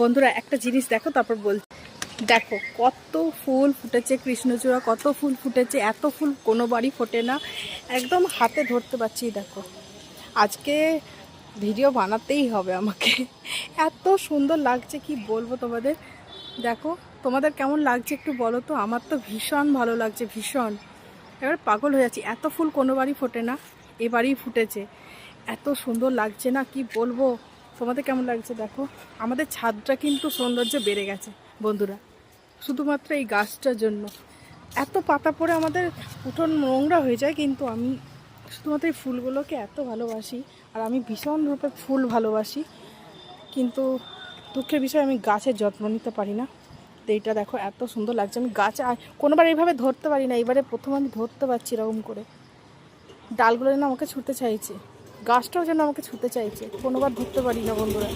বন্ধুরা, একটা জিনিস দেখো, তারপর বল দেখো, কত ফুল ফুটেছে কৃষ্ণচূড়া, কত ফুল ফুটেছে, এত ফুল কোনো বাড়ি ফোটে না। একদম হাতে ধরতে পারছি, দেখো। আজকে ভিডিও বানাতেই হবে আমাকে। এত সুন্দর লাগছে, কি বলব তোমাদের? দেখো, তোমাদের কেমন লাগছে একটু বলো তো? আমার তো ভীষণ ভালো লাগছে, ভীষণ। এবার পাগল হয়ে যাচ্ছি, এত ফুল কোনো বাড়ি ফোটে না এবারই ফুটেছে। এত সুন্দর লাগছে না, কি বলব? তোমাদের কেমন লাগছে দেখো? আমাদের ছাদটা কিন্তু সৌন্দর্য বেড়ে গেছে, বন্ধুরা। শুধুমাত্র এই গাছটার জন্য। এত পাতা পড়ে আমাদের উঠোন নোংরা হয়ে যায়, কিন্তু আমি শুধুমাত্র এই ফুলগুলোকে এত ভালোবাসি, আর আমি ভীষণভাবে ফুল ভালোবাসি। কিন্তু দুঃখের বিষয়, আমি গাছের যত্ন নিতে পারি না। তো এইটা দেখো, এত সুন্দর লাগছে। আমি গাছ কোনোবার এইভাবে ধরতে পারি না। এবারে প্রথম আমি ধরতে পারছি এরকম করে। ডালগুলো যেন আমাকে ছুটতে চাইছে। গাছটাও যেন আমাকে ছুতে চাইছে। কোনোবার ধরতে পারি না বন্ধুরা।